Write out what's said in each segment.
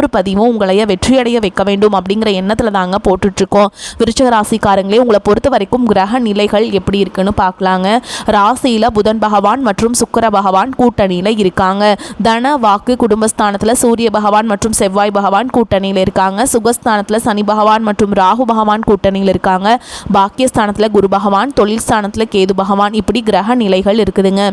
பதிவும் உங்களைய வெற்றியடைய வைக்க வேண்டும் அப்படிங்கிற எண்ணத்தில் தாங்க போட்டுட்ருக்கோம். விருச்சக ராசிக்காரங்களே உங்களை பொறுத்த வரைக்கும் கிரக நிலைகள் எப்படி இருக்குன்னு பார்க்கலாங்க ராசியில் புதன் பகவான் மற்றும் சுக்கர பகவான் கூட்டணியில் இருக்காங்க. தன வாக்கு குடும்பஸ்தானத்தில் சூரிய பகவான் மற்றும் செவ்வாய் பகவான் கூட்டணியில் இருக்காங்க. சுகஸ்தானத்தில் சனி பகவான் மற்றும் ராகு பகவான் கூட்டணியில் இருக்காங்க. பாக்கியஸ்தானத்தில் குரு பகவான் தொழில் ஸ்தானத்தில் கேது பகவான் இப்படி கிரக நிலைகள் இருக்குதுங்க.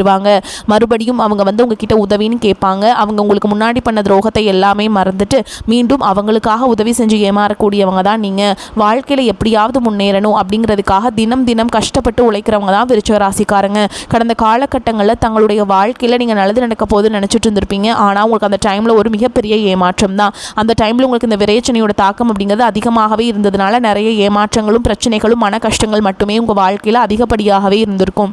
போயிடுவாங்க. மறுபடியும் அவங்க வந்து உங்ககிட்ட உதவின்னு கேட்பாங்க. அவங்க உங்களுக்கு முன்னாடி பண்ண துரோகத்தை எல்லாமே மறந்துட்டு மீண்டும் அவங்களுக்காக உதவி செஞ்சு ஏமாறக்கூடியவங்க தான் நீங்கள் வாழ்க்கையில் எப்படியாவது முன்னேறணும் அப்படிங்கிறதுக்காக தினம் தினம் கஷ்டப்பட்டு உழைக்கிறவங்க தான் விருச்சக ராசிக்காரங்க கடந்த காலகட்டங்களில் தங்களுடைய வாழ்க்கையில் நீங்கள் நல்லது நடக்க போது நினச்சிட்டு இருந்திருப்பீங்க. ஆனால் உங்களுக்கு அந்த டைமில் ஒரு மிகப்பெரிய ஏமாற்றம் தான். அந்த டைமில் உங்களுக்கு இந்த விரைச்சனையோட தாக்கம் அப்படிங்கிறது அதிகமாகவே இருந்ததுனால நிறைய ஏமாற்றங்களும் பிரச்சனைகளும் மன கஷ்டங்கள் மட்டுமே உங்கள் வாழ்க்கையில் அதிகப்படியாகவே இருந்திருக்கும்.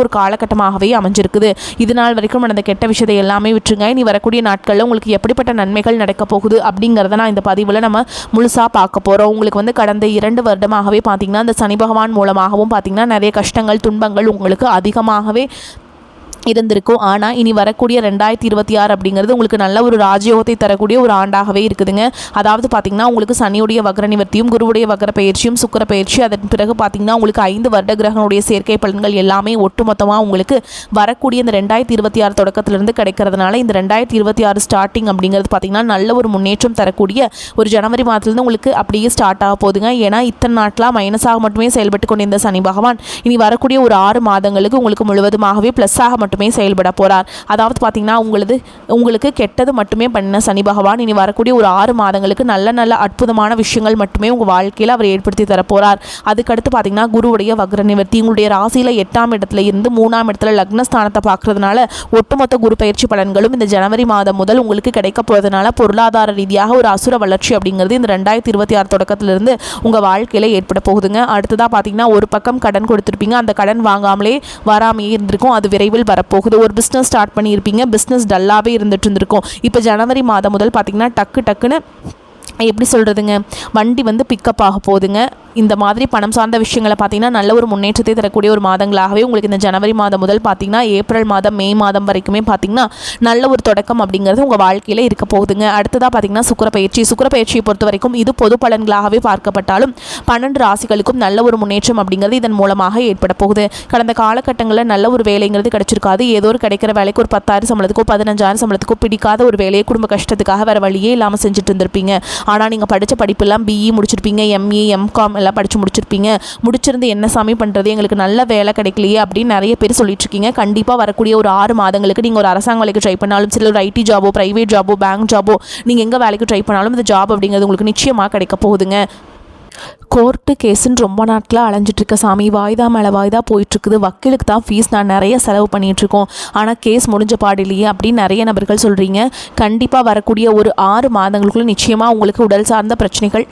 ஒரு காலகட்டமாகவே அமைஞ்சிருக்குது. இது நாள் வரைக்கும் நடந்த கெட்ட விஷயத்தை எல்லாமே விட்டுருங்க. இனி வரக்கூடிய நாட்களில் உங்களுக்கு எப்படிப்பட்ட நன்மைகள் நடக்க போகுது அப்படிங்கிறத நான் இந்த பதிவில் நம்ம முழுசாக பார்க்க போகிறோம் உங்களுக்கு வந்து கடந்த இரண்டு வருடமாகவே பார்த்தீங்கன்னா இந்த சனி பகவான் மூலமாகவும் பார்த்தீங்கன்னா நிறைய கஷ்டங்கள் துன்பங்கள் உங்களுக்கு அதிகமாகவே இருந்திருக்கும். ஆனால் இனி வரக்கூடிய ரெண்டாயிரத்தி இருபத்தி ஆறு அப்படிங்கிறது உங்களுக்கு நல்ல ஒரு ராஜயோகத்தை தரக்கூடிய ஒரு ஆண்டாகவே இருக்குதுங்க. அதாவது பார்த்தீங்கன்னா உங்களுக்கு சனியுடைய வக்ர நிவர்த்தியும் குருவுடைய வக்ர பயிற்சியும் சுக்கர பயிற்சி அதன் பிறகு பார்த்தீங்கன்னா உங்களுக்கு ஐந்து வருட கிரகனுடைய சேர்க்கை பலன்கள் எல்லாமே ஒட்டுமொத்தமாக உங்களுக்கு வரக்கூடிய இந்த ரெண்டாயிரத்தி இருபத்தி ஆறு தொடக்கத்திலிருந்து கிடைக்கிறதுனால இந்த ரெண்டாயிரத்தி இருபத்தி ஆறு ஸ்டார்டிங் அப்படிங்கிறது பார்த்தீங்கன்னா நல்ல ஒரு முன்னேற்றம் தரக்கூடிய ஒரு ஜனவரி மாதத்துலேருந்து உங்களுக்கு அப்படியே ஸ்டார்ட் ஆக போதுங்க ஏன்னா இத்தனை நாட்டெலாம் மைனஸாக மட்டுமே செயல்பட்டு கொண்டிருந்த சனி பகவான் இனி வரக்கூடிய ஒரு ஆறு மாதங்களுக்கு உங்களுக்கு முழுவதுமாகவே ப்ளஸ்ஸாக மட்டும் மட்டுமே செயல்பட போகிறார் அதாவது பார்த்தீங்கன்னா உங்களது உங்களுக்கு கெட்டது மட்டுமே பண்ண சனி பகவான் இனி வரக்கூடிய ஒரு ஆறு மாதங்களுக்கு நல்ல நல்ல அற்புதமான விஷயங்கள் மட்டுமே உங்கள் வாழ்க்கையில் அவர் ஏற்படுத்தி தரப்போகிறார் அதுக்கடுத்து பார்த்தீங்கன்னா குருவுடைய வக்ர நிவர்த்தி உங்களுடைய ராசியில் எட்டாம் இடத்துல இருந்து மூணாம் இடத்துல லக்னஸ்தானத்தை பார்க்குறதுனால ஒட்டுமொத்த குரு பயிற்சி பலன்களும் இந்த ஜனவரி மாதம் முதல் உங்களுக்கு கிடைக்க போகிறதுனால பொருளாதார ரீதியாக ஒரு அசுர வளர்ச்சி அப்படிங்கிறது இந்த ரெண்டாயிரத்தி இருபத்தி ஆறு தொடக்கத்திலிருந்து உங்கள் வாழ்க்கையில் ஏற்பட போகுதுங்க. அடுத்ததாக பார்த்தீங்கன்னா ஒரு பக்கம் கடன் கொடுத்துருப்பீங்க. அந்த கடன் வாங்காமலே வராமையே இருந்திருக்கும். அது விரைவில் வரப்போகுது. ஒரு பிஸ்னஸ் ஸ்டார்ட் பண்ணியிருப்பீங்க. பிஸ்னஸ் டல்லாகவே இருந்துட்டு இருந்திருக்கும். இப்போ ஜனவரி மாதம் முதல் பார்த்தீங்கன்னா டக்கு டக்குன்னு எப்படி சொல்கிறதுங்க வண்டி வந்து பிக்கப் ஆக போகுதுங்க. இந்த மாதிரி பணம் சார்ந்த விஷயங்களை பார்த்தீங்கன்னா நல்ல ஒரு முன்னேற்றத்தை தரக்கூடிய ஒரு மாதங்களாகவே உங்களுக்கு இந்த ஜனவரி மாதம் முதல் பார்த்தீங்கன்னா ஏப்ரல் மாதம் மே மாதம் வரைக்குமே பார்த்தீங்கன்னா நல்ல ஒரு தொடக்கம் அப்படிங்கிறது உங்கள் வாழ்க்கையில் இருக்க போகுதுங்க. அடுத்ததாக பார்த்தீங்கன்னா சுக்கரப்பயிற்சி. சுக்கரப்பயிற்சியை சுக்கர பயிற்சியை பொறுத்த வரைக்கும் இது பொது பலன்களாகவே பார்க்கப்பட்டாலும் பன்னெண்டு ராசிகளுக்கும் நல்ல ஒரு முன்னேற்றம் அப்படிங்கிறது இதன் மூலமாக ஏற்பட போகுது. கடந்த காலகட்டங்களில் நல்ல ஒரு வேலைங்கிறது கிடைச்சிருக்காது. ஏதோ ஒரு கிடைக்கிற வேலைக்கு ஒரு பத்தாயிரம் சம்பளத்துக்கோ பதினஞ்சாயிரம் சம்பளத்துக்கோ பிடிக்காத ஒரு வேலையை குடும்ப கஷ்டத்துக்காக வேறு வழியே இல்லாமல் செஞ்சுட்டு இருந்திருப்பீங்க. ஆனால் நீங்கள் படித்த படிப்பெல்லாம் பிஇ முடிச்சிருப்பீங்க. எம்இ எம்காம் எல்லாம் படித்து முடிச்சிருப்பீங்க. முடிச்சிருந்து என்ன சாமி பண்ணுறது எங்களுக்கு நல்ல வேலை கிடைக்கலையே அப்படின்னு நிறைய பேர் சொல்லிட்டு இருக்கீங்க கண்டிப்பாக வரக்கூடிய ஒரு ஆறு மாதங்களுக்கு நீங்கள் ஒரு அரசாங்க வேலைக்கு ட்ரை பண்ணாலும் சரி ஒரு ஐடி ஜாபோ ப்ரைவேட் ஜாபோ பேங்க் ஜாபோ நீங்கள் எங்கே வேலைக்கு ட்ரை பண்ணாலும் இந்த ஜாப் அப்படிங்கிறது உங்களுக்கு நிச்சயமாக கிடைக்க போகுதுங்க. கோர்ட்டு கேஸுன்னு ரொம்ப நாட்களாக அலைஞ்சிட்ருக்க சாமி. வாய்தா மேலே வாய்தா போயிட்டுருக்குது. வக்கீலுக்கு தான் ஃபீஸ் நான் நிறைய செலவு பண்ணிகிட்ருக்கோம் ஆனால் கேஸ் முடிஞ்ச பாடில்லையே அப்படின்னு நிறைய நபர்கள் சொல்கிறீங்க கண்டிப்பாக வரக்கூடிய ஒரு ஆறு மாதங்களுக்குள்ள நிச்சயமாக உங்களுக்கு உடல் சார்ந்த பிரச்சனைகள்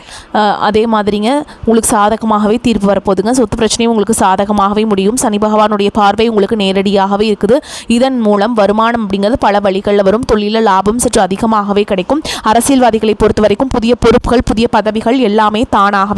அதே மாதிரிங்க. உங்களுக்கு சாதகமாகவே தீர்ப்பு வரப்போகுதுங்க. சொத்து பிரச்சனையும் உங்களுக்கு சாதகமாகவே முடியும். சனி பகவானுடைய பார்வை உங்களுக்கு நேரடியாகவே இருக்குது. இதன் மூலம் வருமானம் அப்படிங்கிறது பல வழிகளில் வரும். தொழிலில் லாபம் சற்று அதிகமாகவே கிடைக்கும். அரசியல்வாதிகளை பொறுத்த வரைக்கும் புதிய பொறுப்புகள் புதிய பதவிகள் எல்லாமே தானாகவே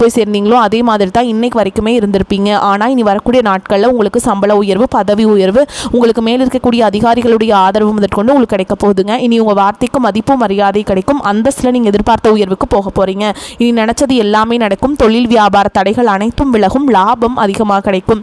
போய் சேர்ந்தீங்களோ அதே மாதிரி தான் இன்னைக்கு வரைக்குமே இருந்திருப்பீங்க. ஆனால் இனி வரக்கூடிய நாட்களில் உங்களுக்கு சம்பள உயர்வு பதவி உயர்வு உங்களுக்கு மேல் இருக்கக்கூடிய அதிகாரிகளுடைய ஆதரவு முதற்கொண்டு உங்களுக்கு கிடைக்க போகுதுங்க. இனி உங்கள் வார்த்தைக்கு மதிப்பு மரியாதை கிடைக்கும். அந்தஸ்தில் நீங்கள் எதிர்பார்த்த உயர்வுக்கு போக போகிறீங்க இனி நினச்சது எல்லாமே நடக்கும். தொழில் வியாபார தடைகள் அனைத்தும் விலகும். லாபம் அதிகமாக கிடைக்கும்.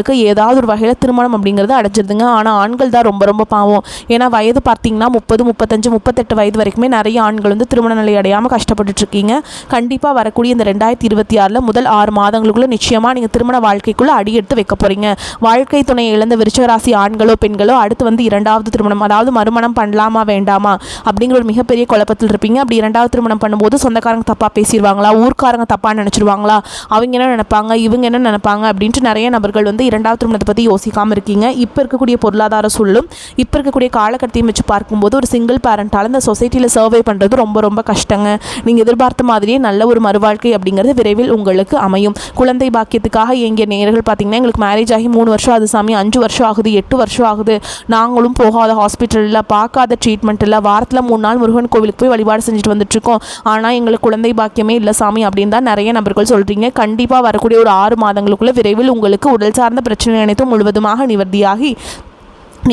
பெண்களுக்கு ஏதாவது ஒரு வகையில் திருமணம் அப்படிங்கிறது அடைஞ்சிருதுங்க. ஆனால் ஆண்கள் தான் ரொம்ப ரொம்ப பாவம். ஏன்னா வயது பார்த்தீங்கன்னா முப்பது முப்பத்தஞ்சு முப்பத்தெட்டு வயது வரைக்குமே நிறைய ஆண்கள் வந்து திருமண நிலை அடையாமல் கஷ்டப்பட்டுட்டு இருக்கீங்க. கண்டிப்பாக வரக்கூடிய இந்த ரெண்டாயிரத்தி இருபத்தி ஆறில் முதல் ஆறு மாதங்களுக்குள்ள நிச்சயமாக நீங்கள் திருமண வாழ்க்கைக்குள்ளே அடி எடுத்து வைக்க போகிறீங்க வாழ்க்கை துணையை இழந்த விருச்சகராசி ஆண்களோ பெண்களோ அடுத்து வந்து இரண்டாவது திருமணம் அதாவது மறுமணம் பண்ணலாமா வேண்டாமா அப்படிங்கிற ஒரு மிகப்பெரிய குழப்பத்தில் இருப்பீங்க. அப்படி இரண்டாவது திருமணம் பண்ணும்போது சொந்தக்காரங்க தப்பாக பேசிடுவாங்களா ஊர்க்காரங்க தப்பாக நினச்சிருவாங்களா அவங்க என்ன நினைப்பாங்க இவங்க என்ன நினைப்பாங்க அப்படின்ட்டு நிறைய நபர்கள் வந்து இரண்டாவது திருமணத்தை பற்றி யோசிக்காமல் இருக்கீங்க. இப்போ இருக்கக்கூடிய பொருளாதார சூழலும் இப்போ இருக்கக்கூடிய காலகட்டத்தையும் வச்சு பார்க்கும்போது ஒரு சிங்கிள் பேரண்டால் இந்த சொசைட்டியில் சர்வே பண்ணுறது ரொம்ப ரொம்ப கஷ்டங்க. நீங்கள் எதிர்பார்த்த மாதிரியே நல்ல ஒரு மறுவாழ்க்கை அப்படிங்கிறது விரைவில் உங்களுக்கு அமையும். குழந்தை பாக்கியத்துக்காக இயங்கிய நேர்கள் பார்த்தீங்கன்னா எங்களுக்கு மேரேஜ் ஆகி மூணு வருஷம் ஆகுது சாமி. அஞ்சு வருஷம் ஆகுது எட்டு வருஷம் ஆகுது. நாங்களும் போகாத ஹாஸ்பிட்டலில் பார்க்காத ட்ரீட்மெண்ட் இல்லை வாரத்தில் மூணு நாள் முருகன் கோவிலுக்கு போய் வழிபாடு செஞ்சுட்டு வந்துட்டுருக்கோம் ஆனால் எங்களுக்கு குழந்தை பாக்கியமே இல்லை சாமி அப்படின்னு தான் நிறைய நபர்கள் சொல்கிறீங்க கண்டிப்பாக வரக்கூடிய ஒரு ஆறு மாதங்களுக்குள்ளே விரைவில் உங்களுக்கு உடல் சார்ந்த பிரச்சனை அனைத்தும் முழுவதுமாக நிவர்த்தியாகி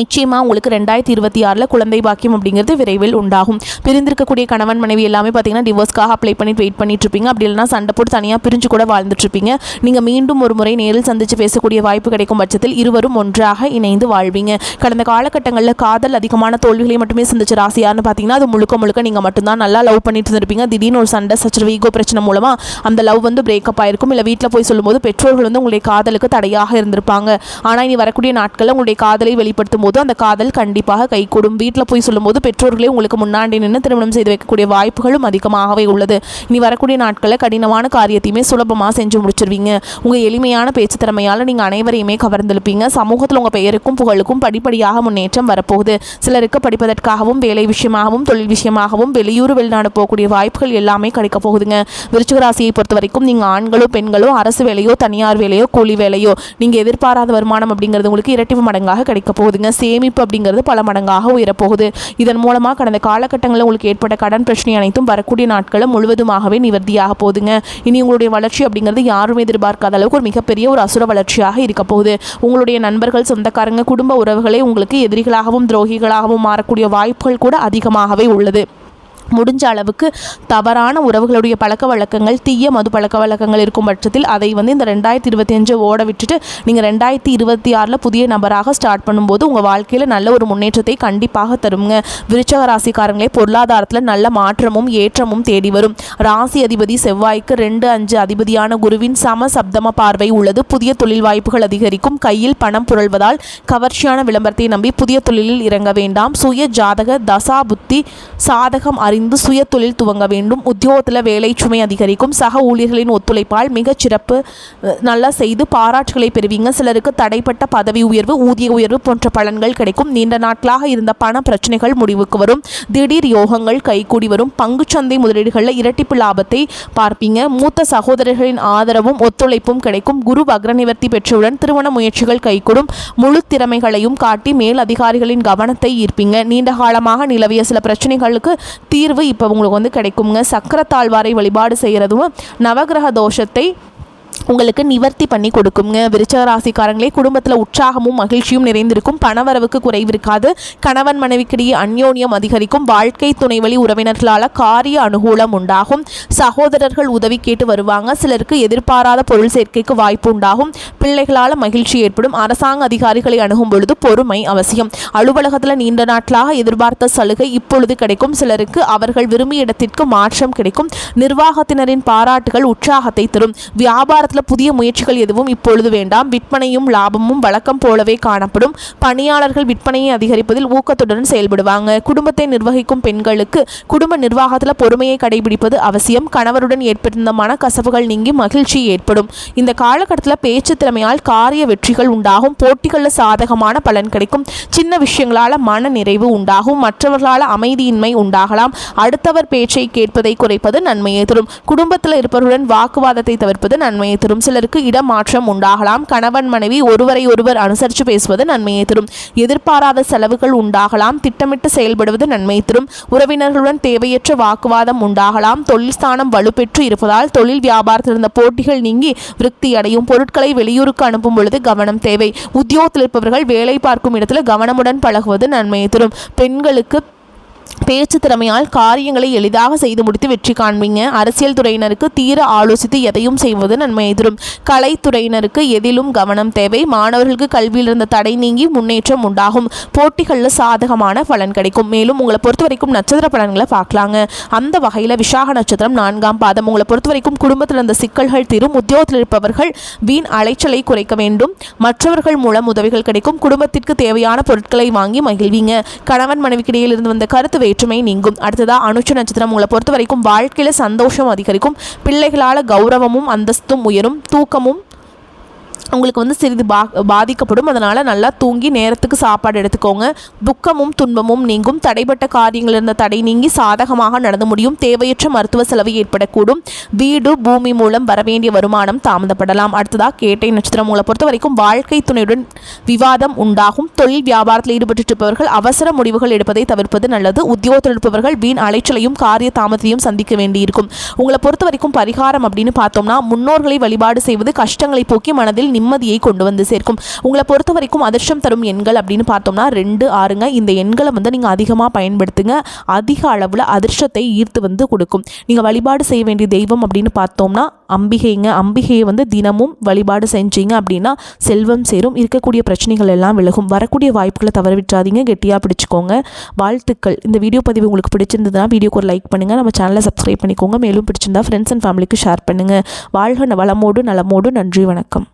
நிச்சயமாக உங்களுக்கு ரெண்டாயிரத்தி இருபத்தி ஆறில் குழந்தை பாக்கியம் அப்படிங்கிறது விரைவில் உண்டாகும். பிரிந்திருக்கக்கூடிய கணவன் மனைவி எல்லாமே பார்த்தீங்கன்னா டிவோர்ஸ்க்காக அப்ளை பண்ணிட்டு வெயிட் பண்ணிட்டு இருப்பீங்க அப்படி இல்லைனா சண்டை போட்டு தனியாக பிரிஞ்சு கூட வாழ்ந்துட்டு இருப்பீங்க நீங்கள் மீண்டும் ஒரு முறை நேரில் சந்தித்து பேசக்கூடிய வாய்ப்பு கிடைக்கும் பட்சத்தில் இருவரும் ஒன்றாக இணைந்து வாழ்வீங்க. கடந்த காலகட்டங்களில் காதல் அதிகமான தோல்விகளை மட்டுமே சந்திச்ச ராசியார்னு பார்த்தீங்கன்னா அது முழுக்க முழுக்க நீங்கள் மட்டும்தான் நல்லா லவ் பண்ணிட்டு இருந்திருப்பீங்க. திடீர்னு ஒரு சண்டை சச்சரவு ஈகோ பிரச்சனை மூலமாக அந்த லவ் வந்து பிரேக்கப் ஆயிருக்கும். இல்லை வீட்டில் போய் சொல்லும்போது பெற்றோர்கள் வந்து உங்களுடைய காதலுக்கு தடையாக இருந்திருப்பாங்க. ஆனால் இனி வரக்கூடிய நாட்களில் உங்களுடைய காதலை வெளிப்படுத்தும் போது அந்த காதல் கண்டிப்பாக கைகூடும். வீட்டில் போய் சொல்லும்போது பெற்றோர்களே உங்களுக்கு முன்னாடி நின்று திருமணம் செய்து வைக்கக்கூடிய வாய்ப்புகளும் அதிகமாகவே உள்ளது. இனி வரக்கூடிய நாட்களில் கடினமான காரியத்தையுமே சுலபமாக செஞ்சு முடிச்சிருவீங்க. உங்கள் எளிமையான பேச்சு திறமையால் நீங்கள் அனைவரையுமே கவர்ந்திருப்பீங்க சமூகத்தில் உங்கள் பெயருக்கும் புகழுக்கும் படிப்படியாக முன்னேற்றம் வரப்போகுது. சிலருக்கு படிப்பதற்காகவும் வேலை விஷயமாகவும் தொழில் விஷயமாகவும் வெளியூர் வெளிநாடு போகக்கூடிய வாய்ப்புகள் எல்லாமே கிடைக்க போகுதுங்க. விருச்சிக ராசியை பொறுத்த வரைக்கும் நீங்கள் ஆண்களோ பெண்களோ அரசு வேலையோ தனியார் வேலையோ கூலி வேலையோ நீங்கள் எதிர்பாராத வருமானம் அப்படிங்கிறது உங்களுக்கு இரட்டிப்பு மடங்காக கிடைக்க போகுதுங்க. சேமிப்பு அப்படிங்கிறது பல மடங்காக உயரப்போகுது. இதன் மூலமாக கடந்த காலகட்டங்களில் உங்களுக்கு ஏற்பட்ட கடன் பிரச்சனை அனைத்தும் வரக்கூடிய நாட்களும் முழுவதுமாகவே நிவர்த்தியாக போகுதுங்க. இனி உங்களுடைய வளர்ச்சி அப்படிங்கிறது யாரும் எதிர்பார்க்காத அளவுக்கு ஒரு மிகப்பெரிய ஒரு அசுர வளர்ச்சியாக இருக்க போகுது. உங்களுடைய நண்பர்கள் சொந்தக்காரங்க குடும்ப உறவுகளே உங்களுக்கு எதிரிகளாகவும் துரோகிகளாகவும் மாறக்கூடிய வாய்ப்புகள் கூட அதிகமாகவே உள்ளது. முடிஞ்ச அளவுக்கு தவறான உறவுகளுடைய பழக்க வழக்கங்கள் தீய மது பழக்க வழக்கங்கள் இருக்கும் பட்சத்தில் அதை வந்து இந்த ரெண்டாயிரத்தி இருபத்தி அஞ்சு ஓட விட்டுட்டு நீங்கள் ரெண்டாயிரத்தி இருபத்தி ஆறில் புதிய நபராக ஸ்டார்ட் பண்ணும்போது உங்கள் வாழ்க்கையில் நல்ல ஒரு முன்னேற்றத்தை கண்டிப்பாக தருங்க. விருச்சக ராசிக்காரங்களே பொருளாதாரத்தில் நல்ல மாற்றமும் ஏற்றமும் தேடி வரும். ராசி அதிபதி செவ்வாய்க்கு ரெண்டு அஞ்சு அதிபதியான குருவின் சம சப்தம பார்வை உள்ளது. புதிய தொழில் வாய்ப்புகள் அதிகரிக்கும். கையில் பணம் புரள்வதால் கவர்ச்சியான விளம்பரத்தை நம்பி புதிய தொழிலில் இறங்க வேண்டாம். சுய ஜாதக தசா புத்தி சாதகம் அறி அறிந்து சுய தொழில் துவங்க வேண்டும். உத்தியோகத்தில் வேலை சுமை அதிகரிக்கும். சக ஊழியர்களின் ஒத்துழைப்பால் மிகச் சிறப்பு நல்லா செய்து பாராட்டுகளை பெறுவீங்க. சிலருக்கு தடைப்பட்ட பதவி உயர்வு ஊதிய உயர்வு போன்ற பலன்கள் கிடைக்கும். நீண்ட நாட்களாக இருந்த பண பிரச்சனைகள் முடிவுக்கு வரும். திடீர் யோகங்கள் கைகூடி வரும். பங்குச்சந்தை முதலீடுகளில் இரட்டிப்பு லாபத்தை பார்ப்பீங்க. மூத்த சகோதரர்களின் ஆதரவும் ஒத்துழைப்பும் கிடைக்கும். குரு அக்ரநிவர்த்தி பெற்றவுடன் திருமண முயற்சிகள் கைகூடும். முழு திறமைகளையும் காட்டி மேல் அதிகாரிகளின் கவனத்தை ஈர்ப்பீங்க. நீண்ட காலமாக நிலவிய சில பிரச்சனைகளுக்கு தீர் தீர்வு இப்போ உங்களுக்கு வந்து கிடைக்குங்க. சக்கரத்தாழ்வாரை வழிபாடு செய்கிறதும் நவகிரக தோஷத்தை உங்களுக்கு நிவர்த்தி பண்ணி கொடுக்குங்க. விருச்சக ராசிக்காரங்களே குடும்பத்தில் உற்சாகமும் மகிழ்ச்சியும் நிறைந்திருக்கும். பணவரவுக்கு குறைவு இருக்காது. கணவன் மனைவிக்கிடையே அந்யோன்யம் அதிகரிக்கும். வாழ்க்கை துணை வழி உறவினர்களால் காரிய அனுகூலம் உண்டாகும். சகோதரர்கள் உதவி கேட்டு வருவாங்க. சிலருக்கு எதிர்பாராத பொருள் சேர்க்கைக்கு வாய்ப்பு உண்டாகும். பிள்ளைகளால் மகிழ்ச்சி ஏற்படும். அரசாங்க அதிகாரிகளை அணுகும் பொழுது பொறுமை அவசியம். அலுவலகத்தில் நீண்ட நாட்களாக எதிர்பார்த்த சலுகை இப்பொழுது கிடைக்கும். சிலருக்கு அவர்கள் விரும்பிய இடத்திற்கு மாற்றம் கிடைக்கும். நிர்வாகத்தினரின் பாராட்டுகள் உற்சாகத்தை தரும். வியாபார வியாபாரத்தில் புதிய முயற்சிகள் எதுவும் இப்பொழுது வேண்டாம். விற்பனையும் லாபமும் வழக்கம் போலவே காணப்படும். பணியாளர்கள் விற்பனையை அதிகரிப்பதில் ஊக்கத்துடன் செயல்படுவாங்க. குடும்பத்தை நிர்வகிக்கும் பெண்களுக்கு குடும்ப நிர்வாகத்தில் பொறுமையை கடைபிடிப்பது அவசியம். கணவருடன் ஏற்பட்டிருந்த மனக்கசவுகள் நீங்கி மகிழ்ச்சி ஏற்படும். இந்த காலகட்டத்தில் பேச்சு திறமையால் காரிய வெற்றிகள் உண்டாகும். போட்டிகளில் சாதகமான பலன் கிடைக்கும். சின்ன விஷயங்களால் மன நிறைவு உண்டாகும். மற்றவர்களால் அமைதியின்மை உண்டாகலாம். அடுத்தவர் பேச்சை கேட்பதை குறைப்பது நன்மையை தரும். குடும்பத்தில் இருப்பவருடன் வாக்குவாதத்தை தவிர்ப்பது நன்மையை தரும் சிலருக்கு இடமாற்றம் உண்டாகலாம். கணவன் மனைவி ஒருவரை ஒருவர் அனுசரித்து பேசுவது நன்மையை தரும். எதிர்பாராத செலவுகள் உண்டாகலாம். திட்டமிட்டு செயல்படுவது நன்மை தரும். உறவினர்களுடன் தேவையற்ற வாக்குவாதம் உண்டாகலாம். தொழில் ஸ்தானம் வலுப்பெற்று இருப்பதால் தொழில் வியாபாரத்தில் இருந்த போட்டிகள் நீங்கி விருத்தி அடையும். பொருட்களை வெளியூருக்கு அனுப்பும் பொழுது கவனம் தேவை. உத்தியோகத்தில் இருப்பவர்கள் வேலை பார்க்கும் இடத்துல கவனமுடன் பழகுவது நன்மையை தரும். பெண்களுக்கு பேச்சு திறமையால் காரியங்களை எளிதாக செய்து முடித்து வெற்றி காண்பீங்க. அரசியல் துறையினருக்கு தீர ஆலோசித்து எதையும் செய்வது நன்மை எதிரும். கலைத்துறையினருக்கு எதிலும் கவனம் தேவை. மாணவர்களுக்கு கல்வியில் இருந்த தடை நீங்கி முன்னேற்றம் உண்டாகும். போட்டிகளில் சாதகமான பலன் கிடைக்கும். மேலும் உங்களை பொறுத்த வரைக்கும் நட்சத்திர பலன்களை பார்க்கலாங்க. அந்த வகையில் விசாக நட்சத்திரம் நான்காம் பாதம். உங்களை பொறுத்த வரைக்கும் குடும்பத்தில் இருந்த சிக்கல்கள் தீரும். உத்தியோகத்தில் இருப்பவர்கள் வீண் அலைச்சலை குறைக்க வேண்டும். மற்றவர்கள் மூலம் உதவிகள் கிடைக்கும். குடும்பத்திற்கு தேவையான பொருட்களை வாங்கி மகிழ்வீங்க. கணவன் மனைவிக்கிடையில் இருந்து வந்த கருத்து வேற்றுமை நீங்கும். அடுத்ததாக அனுஷ நட்சத்திரம். உங்களை பொறுத்த வரைக்கும் வாழ்க்கையில் சந்தோஷம் அதிகரிக்கும். பிள்ளைகளால் கௌரவமும் அந்தஸ்தும் உயரும். தூக்கமும் உங்களுக்கு வந்து சிறிது பா பாதிக்கப்படும். அதனால் நல்லா தூங்கி நேரத்துக்கு சாப்பாடு எடுத்துக்கோங்க. துக்கமும் துன்பமும் நீங்கும். தடைப்பட்ட காரியங்கள் இருந்த தடை நீங்கி சாதகமாக நடந்து முடியும். தேவையற்ற மருத்துவ செலவு ஏற்படக்கூடும். வீடு பூமி மூலம் வரவேண்டிய வருமானம் தாமதப்படலாம். அடுத்ததாக கேட்டை நட்சத்திரம் உங்களை பொறுத்த வரைக்கும் வாழ்க்கை துணையுடன் விவாதம் உண்டாகும். தொழில் வியாபாரத்தில் ஈடுபட்டு இருப்பவர்கள் அவசர முடிவுகள் எடுப்பதை தவிர்ப்பது நல்லது. உத்தியோகத்தில் இருப்பவர்கள் வீண் அலைச்சலையும் காரிய தாமதத்தையும் சந்திக்க வேண்டியிருக்கும். உங்களை பொறுத்த வரைக்கும் பரிகாரம் அப்படின்னு பார்த்தோம்னா முன்னோர்களை வழிபாடு செய்வது கஷ்டங்களை போக்கி மனதில் நிம்மதியை கொண்டு வந்து சேர்க்கும். உங்களை பொறுத்த வரைக்கும் அதிர்ஷ்டம் தரும் எண்கள் அப்படின்னு பார்த்தோம்னா ரெண்டு ஆறுங்க. இந்த எண்களை வந்து நீங்கள் அதிகமாக பயன்படுத்துங்க. அதிக அளவில் அதிர்ஷ்டத்தை ஈர்த்து வந்து கொடுக்கும். நீங்கள் வழிபாடு செய்ய வேண்டிய தெய்வம் அப்படின்னு பார்த்தோம்னா அம்பிகைங்க. அம்பிகையை வந்து தினமும் வழிபாடு செஞ்சீங்க அப்படின்னா செல்வம் சேரும். இருக்கக்கூடிய பிரச்சனைகள் எல்லாம் விலகும். வரக்கூடிய வாய்ப்புகளை தவற விட்டுறாதீங்க. கெட்டியாக பிடிச்சிக்கோங்க. வாழ்த்துக்கள். இந்த வீடியோ பதிவு உங்களுக்கு பிடிச்சிருந்ததுன்னா வீடியோக்கு ஒரு லைக் பண்ணுங்கள் நம்ம சேனலை சப்ஸ்கிரைப் பண்ணிக்கோங்க. மேலும் பிடிச்சிருந்தா ஃப்ரெண்ட்ஸ் அண்ட் ஃபேமிலிக்கு ஷேர் பண்ணுங்கள் வாழ்க வளமோடு நலமோடு. நன்றி வணக்கம்.